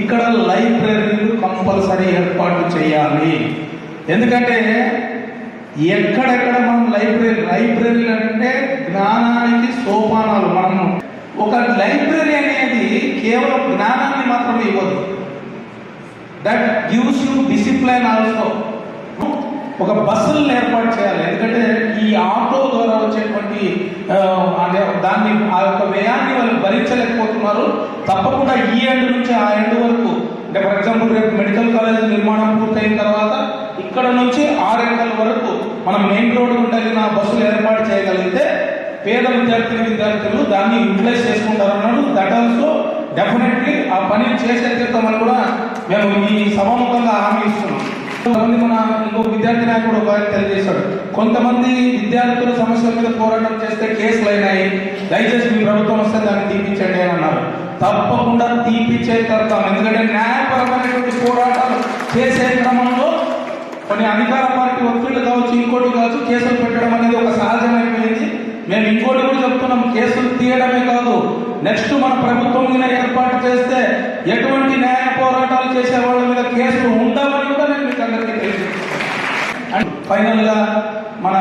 ఇక్కడ లైబ్రరీలు కంపల్సరీ ఏర్పాటు చేయాలి. ఎందుకంటే ఎక్కడెక్కడ మనం లైబ్రరీ లైబ్రరీలు అంటే జ్ఞానానికి సోపానాలు మనము. ఒక లైబ్రరీ అనేది కేవలం జ్ఞానాన్ని మాత్రమే ఇవ్వదు. That gives you discipline also ఒక బస్సులను ఏర్పాటు చేయాలి. ఎందుకంటే ఈ ఆటో ద్వారా దాన్ని ఆ యొక్క వ్యయాన్ని వాళ్ళు భరించలేకపోతున్నారు. తప్పకుండా ఈ ఎండ్ నుంచి ఆ ఎండ్ వరకు. అంటే ఫర్ ఎగ్జాంపుల్ రేపు మెడికల్ కాలేజ్ నిర్మాణం పూర్తయిన తర్వాత ఇక్కడ నుంచి ఆరు ఆరెండల వరకు మనం మెయిన్ రోడ్ ఉండగిన బస్సులు ఏర్పాటు చేయగలిగితే పేద విద్యార్థులు విద్యార్థులు దాన్ని యూటిలైజ్ చేసుకుంటారు అన్నాడు దట్ ఆల్సో డెఫినెట్లీ ఆ పని చేసే తీర్థమని కూడా మేము ఈ సభాముఖంగా హామీ ఇస్తున్నాం. కొంతమంది మన ఇంకో విద్యార్థి నాయకుడు ఒక ఆయన తెలియజేశాడు. కొంతమంది విద్యార్థుల సమస్యల మీద పోరాటం చేస్తే కేసులు అయినాయి. దయచేసి మీ ప్రభుత్వం వస్తే దాన్ని తీపించండి అని అన్నారు. తప్పకుండా తీపిచ్చే తరుతాం ఎందుకంటే న్యాయపరమైనటువంటి పోరాటాలు చేసే క్రమంలో కొన్ని అధికార పార్టీ ఒత్తిళ్ళు కావచ్చు ఇంకోటి కావచ్చు కేసులు పెట్టడం అనేది ఒక సహజమైపోయింది. మేము ఇంకోటి కూడా చెప్తున్నాం కేసులు తీయడమే కాదు. నెక్స్ట్ మన ప్రభుత్వం మీద ఏర్పాటు చేస్తే ఎటువంటి న్యాయ పోరాటాలు చేసే వాళ్ళ మీద కేసులు ఉండవని కూడా నేను మీకు అందరికీ ఫైనల్గా మన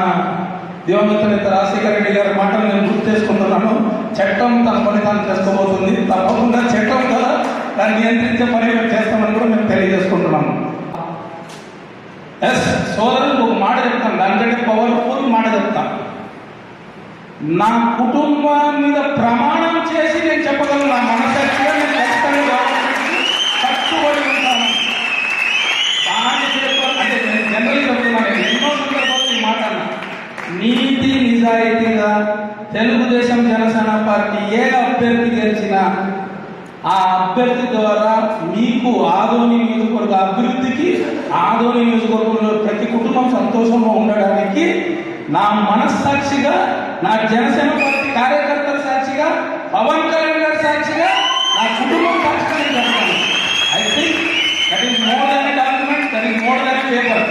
దివంగత నేత రాజశేఖర రెడ్డి గారి మాటలు నేను గుర్తు చేసుకుంటున్నాను. చట్టం తన ఫలితాన్ని తాను చేసుకోబోతుంది తప్పకుండా చట్టం ద్వారా దాన్ని నియంత్రించే పని మేము చేస్తామని కూడా మేము తెలియజేసుకుంటున్నాము. ఎస్ సోదరులకు ఒక మాట చెప్తాను. దానికంటే పవర్ఫుల్ మాట చెప్తాను నా కుటుంబం మీద ప్రమాణం చేసి నేను చెప్పగలను నా మనసాక్షిగా నేను ఖచ్చితంగా గవర్నమెంట్కి కట్టుబడి ఉంటాను దాని చేతిలో అంటే నేను జనరల్ చెప్తున్నాను నేను ఎన్నో సందర్భాలు ఈ మాట అన్నా నీతి నిజాయితీగా తెలుగుదేశం జనసేన పార్టీ ఏ అభ్యర్థి గెలిచినా ఆ అభ్యర్థి ద్వారా మీకు ఆదోని నియోజకవర్గ అభివృద్ధికి ఆదోని నియోజకవర్గంలో ప్రతి కుటుంబం సంతోషంగా ఉండడానికి నా మనస్సాక్షిగా నా జనసేన పార్టీ కార్యకర్తల సాక్షిగా పవన్ కళ్యాణ్ గారి సాక్షిగా నా కుటుంబం సాక్షిగా చెప్తాను I think that is more than document that is more than paper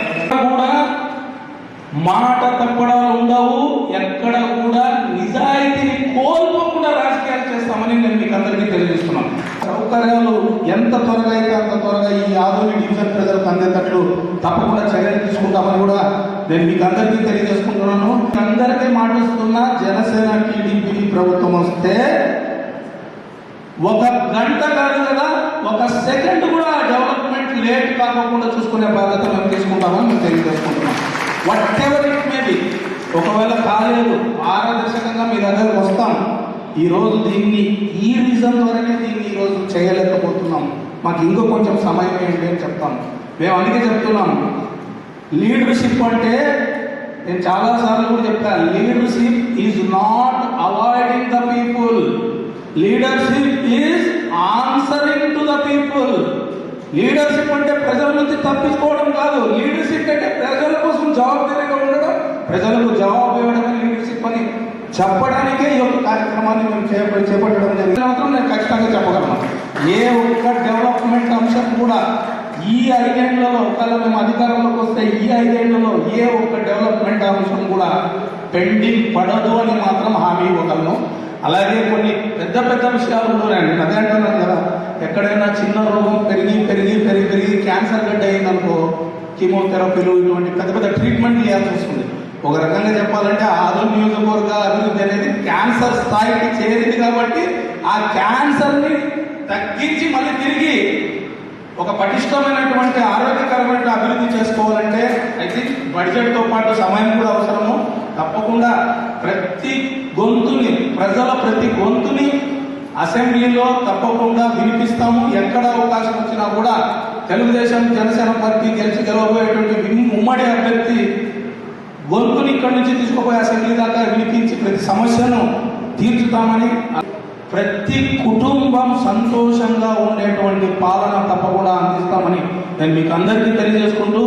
మాట తప్పడాలు ఉండవు ఎక్కడ కూడా నిజాయితీని కోల్పోకుండా రాజకీయాలు చేస్తామని నేను మీకు అందరికీ తెలియజేస్తున్నాను. సౌకర్యాలు ఎంత త్వరగా అయితే అంత త్వరగా ఈ ఆధునిక డివిజన్ ప్రజలకు అందేటట్లు తప్పకుండా చర్యలు తీసుకుంటామని కూడా నేను మీకు అందరికీ తెలియజేసుకుంటున్నాను. అందరికీ మాటిస్తున్న జనసేన టీడీపీ ప్రభుత్వం వస్తే ఒక గంట కాదు కదా ఒక సెకండ్ కూడా డెవలప్మెంట్ లేట్ కాకుండా చూసుకునే బాధ్యత మేము తీసుకుంటామని మేము తెలియజేసుకుంటున్నాం whatever it may be ఒకవేళ కాలేదు పారదర్శకంగా మీ దగ్గరకు వస్తాం. ఈరోజు దీన్ని ఈ రీజన్ ద్వారానే దీన్ని ఈ రోజు చేయలేకపోతున్నాం. మాకు ఇంకో కొంచెం సమయం ఏంటి అని చెప్తాం. మేము అందుకే చెప్తున్నాం. లీడర్షిప్ అంటే నేను చాలాసార్లు కూడా చెప్తాను leadership is not avoiding the people leadership is answering to the people leadership అంటే ప్రజల నుంచి తప్పించుకోవడం కాదు. లీడర్ అంటే ప్రజల కోసం జవాబుదారీగా ఉండడం ప్రజలకు జవాబు ఇవ్వడం లీడర్షిప్ అని చెప్పడానికే ఈ యొక్క కార్యక్రమాన్ని మేము చేపట్టడం జరిగింది. మాత్రం నేను ఖచ్చితంగా చెప్పగలను. ఏ ఒక్క డెవలప్మెంట్ అంశం కూడా ఈ ఐదేళ్ళలో ఒకవేళ మేము అధికారంలోకి వస్తే ఈ ఐదేళ్ళలో ఏ ఒక్క డెవలప్మెంట్ అంశం కూడా పెండింగ్ పడదు అని మాత్రం హామీ ఇవ్వగలను. అలాగే కొన్ని పెద్ద పెద్ద విషయాలు ఉన్నాయండి అదే అంటున్నాను కదా ఎక్కడైనా చిన్న రోగం పెరిగి పెరిగి పెరిగి పెరిగి క్యాన్సర్ గడ్డ అయిందనుకో కీమోథెరపీలు ఇటువంటి పెద్ద పెద్ద ట్రీట్మెంట్ చేయాల్సి వస్తుంది. ఒక రకంగా చెప్పాలంటే ఆదో నియోజకవర్గ అభివృద్ధి అనేది క్యాన్సర్ స్థాయికి చేరింది కాబట్టి ఆ క్యాన్సర్ని తగ్గించి మళ్ళీ తిరిగి ఒక పటిష్టమైనటువంటి ఆరోగ్యకరమైన అభివృద్ధి చేసుకోవాలంటే ఐ థింక్ బడ్జెట్తో పాటు సమయం కూడా అవసరము. తప్పకుండా ప్రతి గొంతుని ప్రజల ప్రతి గొంతుని అసెంబ్లీలో తప్పకుండా వినిపిస్తాము. ఎక్కడ అవకాశం వచ్చినా కూడా తెలుగుదేశం జనసేన పార్టీ గెలిచి గెలవబోయేటువంటి ఉమ్మడి అభ్యర్థి గొంతుని ఇక్కడి నుంచి తీసుకుపోయి అసెంబ్లీ దాకా వినిపించి ప్రతి సమస్యను తీర్చుతామని ప్రతి కుటుంబం సంతోషంగా ఉండేటువంటి పాలన తప్పకుండా అందిస్తామని నేను మీకు అందరికీ తెలియజేసుకుంటూ